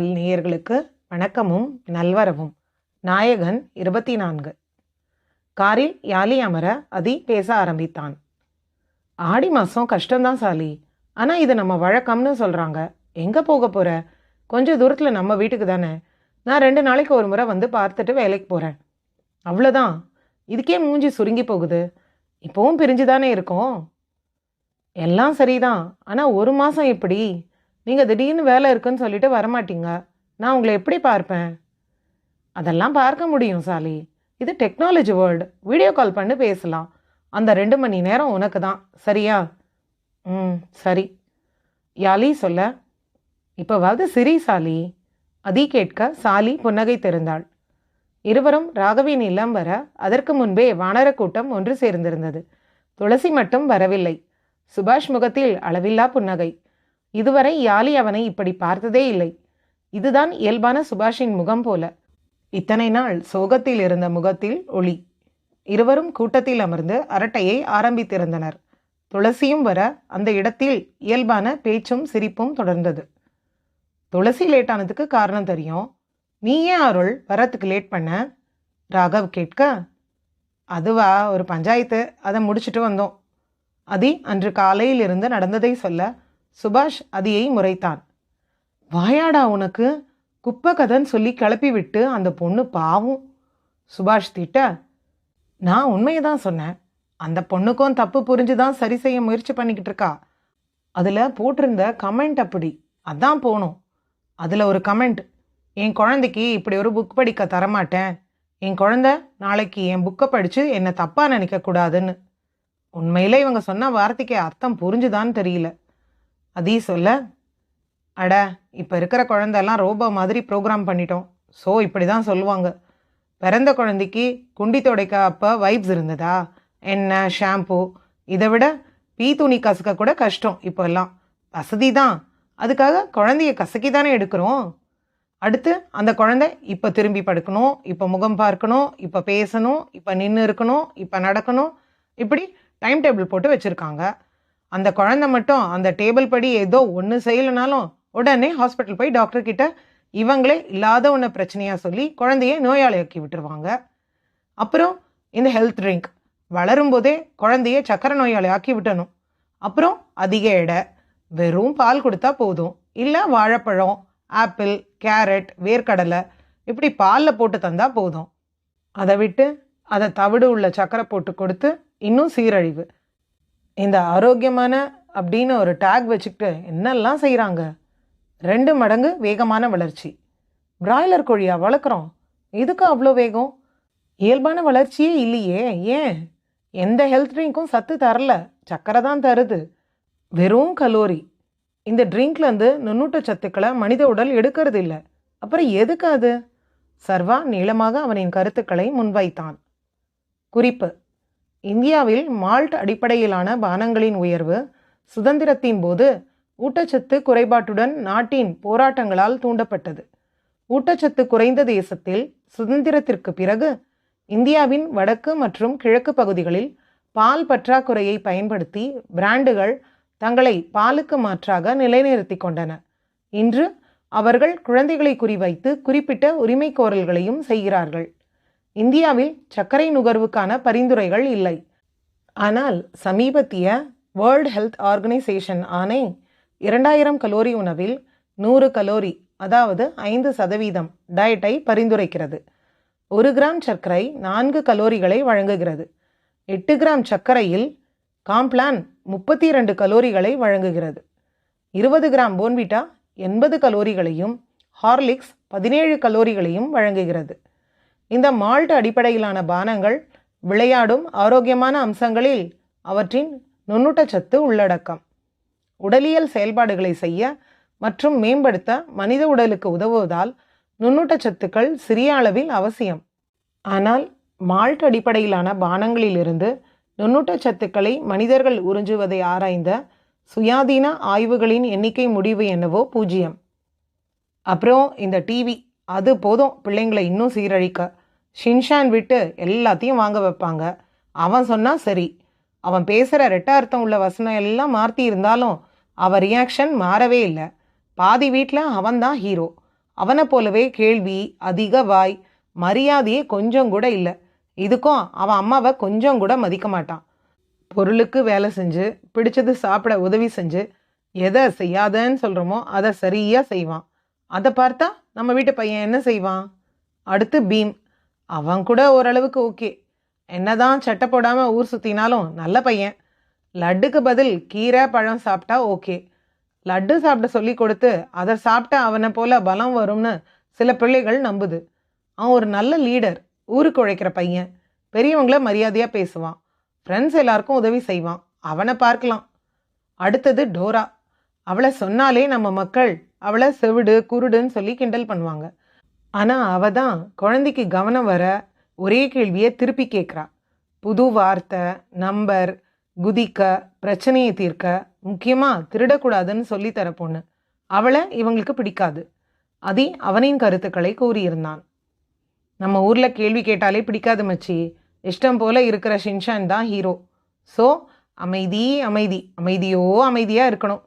நேயர்களுக்கு வணக்கமும் நல்வரவும். நாயகன் இருபத்தி நான்கு காரில் யாலி அமர அதி பேச ஆரம்பித்தான். ஆடி மாதம் கஷ்டம்தான் சாலி. ஆனால் இது நம்ம வழக்கம்னு சொல்கிறாங்க எங்கே போக போகிற கொஞ்சம் தூரத்தில் நம்ம வீட்டுக்கு தானே? நான் ரெண்டு நாளைக்கு ஒரு முறை வந்து பார்த்துட்டு வேலைக்கு போகிறேன் அவ்வளோதான் இதுக்கே மூஞ்சி சுருங்கி போகுது. இப்போவும் பிரிஞ்சு தானே இருக்கோம்? எல்லாம் சரிதான். ஆனால் ஒரு மாதம் எப்படி? நீங்கள் திடீர்னு வேலை இருக்குன்னு சொல்லிட்டு வரமாட்டீங்க. நான் உங்களை எப்படி பார்ப்பேன்? அதெல்லாம் பார்க்க முடியும் சாலி. இது டெக்னாலஜி வேர்ல்டு. வீடியோ கால் பண்ணி பேசலாம். அந்த ரெண்டு மணி நேரம் உனக்கு தான். சரியா? ம் சரி. யாலி சொல்ல. இப்போவாவது சிரி சாலி. அதி கேட்க சாலி புன்னகை திறந்தாள் இருவரும் ராகவின் இல்லம் வர அதற்கு முன்பே வானர கூட்டம் ஒன்று சேர்ந்திருந்தது. துளசி மட்டும் வரவில்லை. சுபாஷ் முகத்தில் அளவில்லா புன்னகை. இதுவரை யாலி அவனை இப்படி பார்த்ததே இல்லை. இதுதான் இயல்பான சுபாஷின் முகம் போல. இத்தனை நாள் சோகத்தில் இருந்த முகத்தில் ஒளி. இருவரும் கூட்டத்தில் அமர்ந்து அரட்டையை ஆரம்பித்திருந்தனர். துளசியும் வர அந்த இடத்தில் இயல்பான பேச்சும் சிரிப்பும் தொடர்ந்தது. துளசி லேட் ஆனதுக்கு காரணம் தெரியும். நீ ஏன் அருள் வரத்துக்கு லேட் பண்ண? ராகவ் கேட்க அதுவா ஒரு பஞ்சாயத்து. அதை முடிச்சுட்டு வந்தோம். அதி அன்று காலையில் இருந்து நடந்ததை சொல்ல சுபாஷ் அதியை முறைத்தான். வாயாடா உனக்கு குப்பை கதைன்னு சொல்லி கிளப்பி விட்டு அந்த பொண்ணு பாவும். சுபாஷ் திட்ட நான் உண்மையை தான் சொன்னேன். அந்த பொண்ணுக்கும் தப்பு புரிஞ்சு தான் சரி செய்ய முயற்சி பண்ணிக்கிட்டு இருக்கா. அதில் போட்டிருந்த கமெண்ட் அப்படி. அதான் போகணும் அதில் ஒரு கமெண்ட் என் குழந்தைக்கு இப்படி ஒரு புக் படிக்க தரமாட்டேன். என் குழந்த நாளைக்கு என் புக்கை படித்து என்னை தப்பாக நினைக்கக்கூடாதுன்னு. உண்மையிலே இவங்க சொன்ன வார்த்தைக்கு அர்த்தம் புரிஞ்சுதான்னு தெரியல. அதீ சொல்ல அட இப்போ இருக்கிற குழந்தெல்லாம் ரோபோ மாதிரி ப்ரோக்ராம் பண்ணிட்டோம். ஸோ இப்படி தான் சொல்லுவாங்க. பிறந்த குழந்தைக்கு குண்டி துடைக்க அப்போ வைப்ஸ் இருந்ததா? எண்ணெய் ஷாம்பு இதை விட பீ துணி கசக்க கூட கஷ்டம் இப்போல்லாம். வசதி தான் அதுக்காக குழந்தைய கசக்கி தானே எடுக்கிறோம். அடுத்து அந்த குழந்தை இப்போ திரும்பி படுக்கணும் இப்போ முகம் பார்க்கணும் இப்போ பேசணும் இப்போ நின்று இருக்கணும் இப்போ நடக்கணும். இப்படி டைம் டேபிள் போட்டு வச்சுருக்காங்க. அந்த குழந்தை மட்டும் அந்த டேபிள் படி ஏதோ ஒன்று செய்யலைனாலும் உடனே ஹாஸ்பிட்டல் போய் டாக்டர் கிட்ட இவங்களே இல்லாத ஒன்று பிரச்சனையாக சொல்லி குழந்தைய நோயாளியாக்கி விட்டுருவாங்க. அப்புறம் இந்த ஹெல்த் ட்ரிங்க் வளரும்போதே குழந்தைய சக்கரை நோயாளி ஆக்கி விட்டணும் அப்புறம் அதிக எடை வெறும் பால் கொடுத்தா போதும். இல்லை வாழைப்பழம் ஆப்பிள் கேரட் வேர்க்கடலை இப்படி பாலில் போட்டு தந்தால் போதும். அதை விட்டு அதை தவிடு உள்ள சக்கரை போட்டு கொடுத்து இன்னும் சீரழிவு. இந்த ஆரோக்கியமான அப்படின்னு ஒரு டேக் வச்சுக்கிட்டு என்னெல்லாம் செய்கிறாங்க ரெண்டு மடங்கு வேகமான வளர்ச்சி. பிராய்லர் கோழியா வளர்க்குறோம். இதுக்கு அவ்வளோ வேகம்? இயல்பான வளர்ச்சியே இல்லையே ஏன்? எந்த ஹெல்த் ட்ரிங்க்கும் சத்து தரல. சக்கரை தான் தருது. வெறும் கலோரி. இந்த ட்ரிங்க்லேருந்து நுண்ணூட்ட சத்துக்களை மனித உடல் எடுக்கிறது இல்லை. அப்புறம் எதுக்கு அது? சர்வா நீளமாக அவனின் கருத்துக்களை முன்வைத்தான். குறிப்பு இந்தியாவில் மால்ட் அடிப்படையிலான பானங்களின் உயர்வு சுதந்திரத்தின் போது ஊட்டச்சத்து குறைபாட்டுடன் நாட்டின் போராட்டங்களால் தூண்டப்பட்டது. ஊட்டச்சத்து குறைந்த தேசத்தில் சுதந்திரத்திற்கு பிறகு இந்தியாவின் வடக்கு மற்றும் கிழக்கு பகுதிகளில் பால் பற்றாக்குறையை பயன்படுத்தி பிராண்டுகள் தங்களை பாலுக்கு மாற்றாக நிலைநிறுத்தி கொண்டன. இன்று அவர்கள் குழந்தைகளை குறிவைத்து குறிப்பிட்ட உரிமைக்கோரல்களையும் செய்கிறார்கள். இந்தியாவில் சர்க்கரை நுகர்வுக்கான பரிந்துரைகள் இல்லை. ஆனால் சமீபத்திய வேர்ல்ட் ஹெல்த் ஆர்கனைசேஷன் ஆணை இரண்டாயிரம் கலோரி உணவில் நூறு கலோரி அதாவது ஐந்து சதவீதம் டயட்டை பரிந்துரைக்கிறது. ஒரு கிராம் சர்க்கரை நான்கு கலோரிகளை வழங்குகிறது. எட்டு கிராம் சர்க்கரையில் காம்ப்ளான் முப்பத்தி இரண்டு கலோரிகளை வழங்குகிறது. இருபது கிராம் போன்விட்டா எண்பது கலோரிகளையும் ஹார்லிக்ஸ் பதினேழு கலோரிகளையும் வழங்குகிறது. இந்த மால்ட் அடிப்படையிலான பானங்கள் விளையாடும் ஆரோக்கியமான அம்சங்களில் அவற்றின் நுண்ணூட்டச்சத்து உள்ளடக்கம். உடலியல் செயல்பாடுகளை செய்ய மற்றும் மேம்படுத்த மனித உடலுக்கு உதவுவதால் நுண்ணூட்டச்சத்துக்கள் சிறிய அளவில் அவசியம். ஆனால் மால்ட் அடிப்படையிலான பானங்களிலிருந்து நுண்ணூட்டச்சத்துக்களை மனிதர்கள் உறிஞ்சுவதை ஆராய்ந்த சுயாதீன ஆய்வுகளின் எண்ணிக்கை முடிவு என்னவோ பூஜ்ஜியம். அப்புறம் இந்த டிவி அது போதும் பிள்ளைங்களை இன்னும் சீரழிக்க. ஷின்ஷான் விட்டு எல்லாத்தையும் வாங்க வைப்பாங்க. அவன் சொன்னால் சரி. அவன் பேசுகிற ரெட்ட அர்த்தம் உள்ள வசனம் எல்லாம் மாற்றி இருந்தாலும் அவன் ரியாக்ஷன் மாறவே இல்லை. பாதி வீட்டில் அவன்தான் ஹீரோ அவனை போலவே கேள்வி அதிக வாய் மரியாதையே கொஞ்சம் கூட இல்லை. இதுக்கும் அவன் அம்மாவை கொஞ்சம் கூட மதிக்க மாட்டான். பொருளுக்கு வேலை செஞ்சு பிடிச்சது சாப்பிட உதவி செஞ்சு எதை செய்யாதன்னு சொல்கிறோமோ அதை சரியாக செய்வான். அதை பார்த்தா நம்ம வீட்டு பையன் என்ன செய்வான்? அடுத்து பீம். அவன் கூட ஓரளவுக்கு ஓகே. என்னதான் சட்டை போடாமல் ஊர் சுற்றினாலும் நல்ல பையன். லட்டுக்கு பதில் கீரை பழம் சாப்பிட்டா ஓகே. லட்டு சாப்பிட சொல்லி கொடுத்து அதை சாப்பிட்டா அவனை போல பலம் வரும்னு சில பிள்ளைகள் நம்புது. அவன் ஒரு நல்ல லீடர் ஊருக்கு உழைக்கிற பையன். பெரியவங்கள மரியாதையாக பேசுவான். ஃப்ரெண்ட்ஸ் எல்லாருக்கும் உதவி செய்வான். அவனை பார்க்கலாம். அடுத்தது டோரா. அவளை சொன்னாலே நம்ம மக்கள் அவளை செவிடு குருடுன்னு சொல்லி கிண்டல் பண்ணுவாங்க. ஆனால் அவ தான் குழந்தைக்கு கவனம் வர ஒரே கேள்வியை திருப்பி கேட்குறா புது வார்த்தை நம்பர் குதிக்க பிரச்சனையை தீர்க்க முக்கியமாக திருடக்கூடாதுன்னு சொல்லித்தர பொண்ணு. அவளை இவங்களுக்கு பிடிக்காது. அதி அவனின் கருத்துக்களை கூறியிருந்தான். நம்ம ஊரில் கேள்வி கேட்டாலே பிடிக்காது மச்சி. இஷ்டம் போல இருக்கிற ஷின்ஷான் தான் ஹீரோ. ஸோ அமைதி அமைதி. அமைதியோ அமைதியாக இருக்கணும்.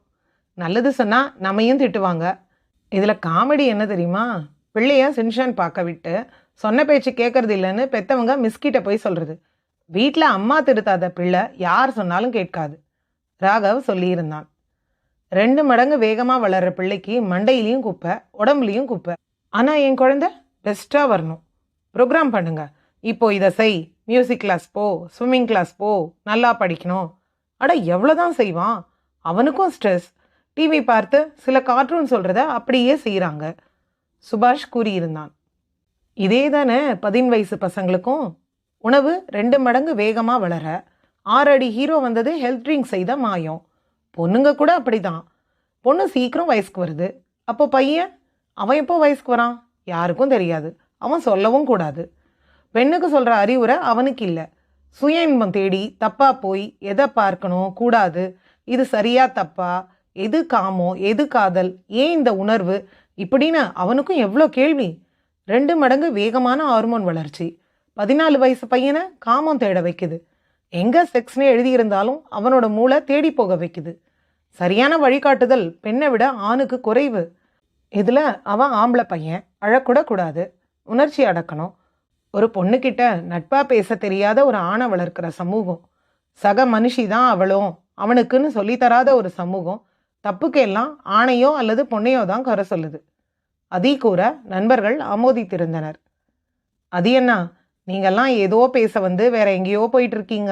நல்லது சொன்னால் நம்மையும் திட்டுவாங்க. இதில் காமெடி என்ன தெரியுமா? பிள்ளைய சின்ஷான் பார்க்க விட்டு சொன்ன பேச்சு கேட்கறது இல்லைன்னு பெத்தவங்க மிஸ்கிட்ட போய் சொல்கிறது வீட்டில் அம்மா திருத்தாத பிள்ளை யார் சொன்னாலும் கேட்காது. ராகவ் சொல்லியிருந்தான். ரெண்டு மடங்கு வேகமாக வளர்கிற பிள்ளைக்கு மண்டையிலையும் குப்பை உடம்புலையும் குப்பை. ஆனால் என் குழந்தை பெஸ்ட்டாக வரணும். ப்ரோக்ராம் பண்ணுங்க. இப்போ இதை செய். மியூசிக் கிளாஸ் போ. ஸ்விம்மிங் கிளாஸ் போ. நல்லா படிக்கணும். அட எவ்வளோதான் செய்வான். அவனுக்கும் ஸ்ட்ரெஸ் டிவி பார்த்து சில கார்ட்டூன் சொல்கிறத அப்படியே செய்கிறாங்க சுபாஷ் கூறியிருந்தான். இதே தானே பதின் வயசு பசங்களுக்கும்? உணவு ரெண்டு மடங்கு வேகமாக வளர ஆறு அடி ஹீரோ வந்தது ஹெல்த் ட்ரிங்க் செய்த மாயம். பொண்ணுங்க கூட அப்படிதான். பொண்ணு சீக்கிரம் வயசுக்கு வருது. அப்போ பையன்? அவன் எப்போ வயசுக்கு வரான்? யாருக்கும் தெரியாது. அவன் சொல்லவும் கூடாது. பெண்ணுக்கு சொல்கிற அறிவுரை அவனுக்கு இல்லை. சுய இன்பம் தேடி தப்பாக போய் எதை பார்க்கணும்? கூடாது. இது சரியா தப்பா? எது காமோ? எது காதல்? ஏன் இந்த உணர்வு? இப்படின்னு அவனுக்கும் எவ்வளோ கேள்வி? ரெண்டு மடங்கு வேகமான ஹார்மோன் வளர்ச்சி. பதினாலு வயசு பையனை காமம் தேட வைக்குது. எங்கே செக்ஸ்னு எழுதியிருந்தாலும் அவனோட மூளை தேடி போக வைக்குது. சரியான வழிகாட்டுதல் பெண்ணை விட ஆணுக்கு குறைவு. இதில் அவன் ஆம்பளை பையன் அழக்கூட கூடாது. உணர்ச்சி அடக்கணும். ஒரு பொண்ணுக்கிட்ட நட்பாக பேச தெரியாத ஒரு ஆணை வளர்க்கிற சமூகம். சக மனுஷி தான் அவளும். அவனுக்குன்னு சொல்லித்தராத ஒரு சமூகம். தப்புக்கெல்லாம் ஆணையோ அல்லது பொண்ணையோ தான் கரை சொல்லுது. அதி கூற நண்பர்கள் ஆமோதித்திருந்தனர். அது என்ன நீங்கள்லாம் ஏதோ பேச வந்து வேற எங்கேயோ போயிட்டு இருக்கீங்க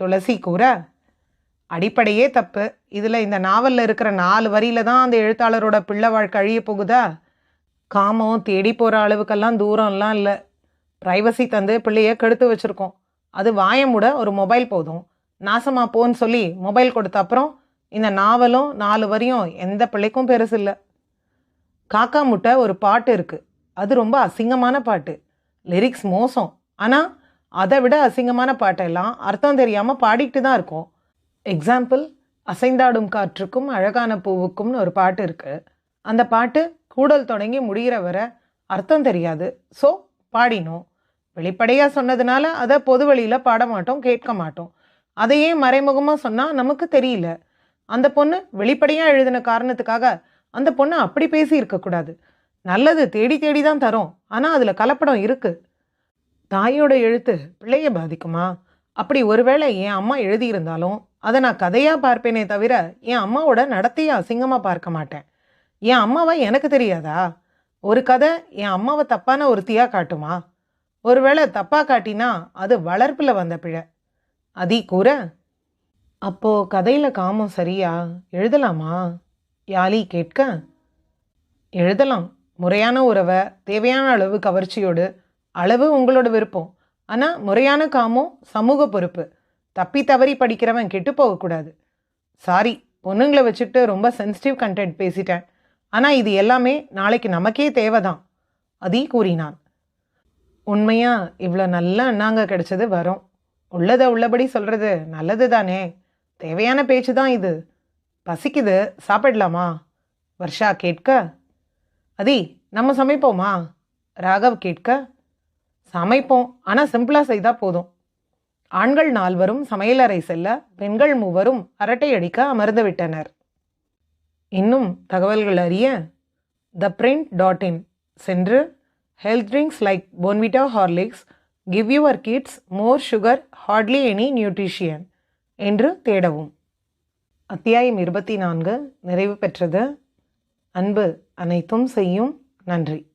துளசி கூற. அடிப்படையே தப்பு. இதில் இந்த நாவலில் இருக்கிற நாலு வரியில தான் அந்த எழுத்தாளரோட பிள்ளை வாழ்க்கை அழிய போகுதா? காமம் தேடி போகிற அளவுக்கெல்லாம் தூரம்லாம் இல்லை. ப்ரைவசி தந்து பிள்ளைய கெடுத்து வச்சுருக்கோம். அது வாயமுட ஒரு மொபைல் போதும். நாசமா போன்னு சொல்லி மொபைல் கொடுத்த அப்புறம் இந்த நாவலும் நாலு வரியும் எந்த பிள்ளைக்கும் பெருசு இல்லை காக்கா முட்டை ஒரு பாட்டு இருக்குது அது ரொம்ப அசிங்கமான பாட்டு. லிரிக்ஸ் மோசம். ஆனால் அதை விட அசிங்கமான பாட்டெல்லாம் அர்த்தம் தெரியாமல் பாடிக்கிட்டு தான் இருக்கும். எக்ஸாம்பிள் அசைந்தாடும் காற்றுக்கும் அழகான பூவுக்கும்னு ஒரு பாட்டு இருக்குது அந்த பாட்டு கூடல் தொடங்கி முடிகிற வரை அர்த்தம் தெரியாது. ஸோ பாடினோம். வெளிப்படையாக சொன்னதுனால அதை பொது வழியில் பாட மாட்டோம் கேட்க மாட்டோம். அதையே மறைமுகமாக சொன்னால் நமக்கு தெரியல. அந்த பொண்ணு வெளிப்படையாக எழுதின காரணத்துக்காக அந்த பொண்ணு அப்படி பேசி இருக்கக்கூடாது. நல்லது தேடி தேடி தான் தரும். ஆனால் அதில் கலப்படம் இருக்குது தாயோட எழுத்து பிள்ளைய பாதிக்குமா? அப்படி ஒருவேளை என் அம்மா எழுதியிருந்தாலும் அதை நான் கதையாக பார்ப்பேனே தவிர என் அம்மாவோட நடத்தையை அசிங்கமாக பார்க்க மாட்டேன். என் அம்மாவை எனக்கு தெரியாதா? ஒரு கதை என் அம்மாவை தப்பான ஒருத்தியாக காட்டுமா? ஒருவேளை தப்பாக காட்டினா அது வளர்ப்பில் வந்த பிழை. அதி கூற அப்போது கதையில் காமம் சரியா? எழுதலாமா? யாலி கேட்க எழுதலாம். முறையான உறவை தேவையான அளவு கவர்ச்சியோடு அளவு உங்களோட விருப்பம். ஆனால் முறையான காமம் சமூக பொறுப்பு. தப்பி தவறி படிக்கிறவன் கெட்டு போகக்கூடாது. சாரி பொண்ணுங்களை வச்சுட்டு ரொம்ப சென்சிட்டிவ் கண்டென்ட் பேசிட்டேன். ஆனால் இது எல்லாமே நாளைக்கு நமக்கே தேவைதான். அதே கூறினான் உண்மையாக இவ்வளோ நல்ல அண்ணாங்க கிடைச்சது வரும். உள்ளதை உள்ளபடி சொல்கிறது நல்லது தானே தேவையான பேச்சு தான் இது. பசிக்குது சாப்பிடலாமா? வர்ஷா கேட்க அதி நம்ம சமைப்போமா? ராகவ் கேட்க சமைப்போம். ஆனால் சிம்பிளாக செய்தால் போதும். ஆண்கள் நால்வரும் சமையலறை செல்ல பெண்கள் மூவரும் அரட்டை அடிக்க அமர்ந்து விட்டனர். இன்னும் தகவல்கள் அறிய த பிரிண்ட் டாட் இன் சென்று health drinks like Bournvita Horlicks give your kids more sugar hardly any nutrition என்று தேடவும். அத்தியாயம் இருபத்தி நான்கு நிறைவு பெற்றது. அன்பு அனைத்தும் செய்யும். நன்றி.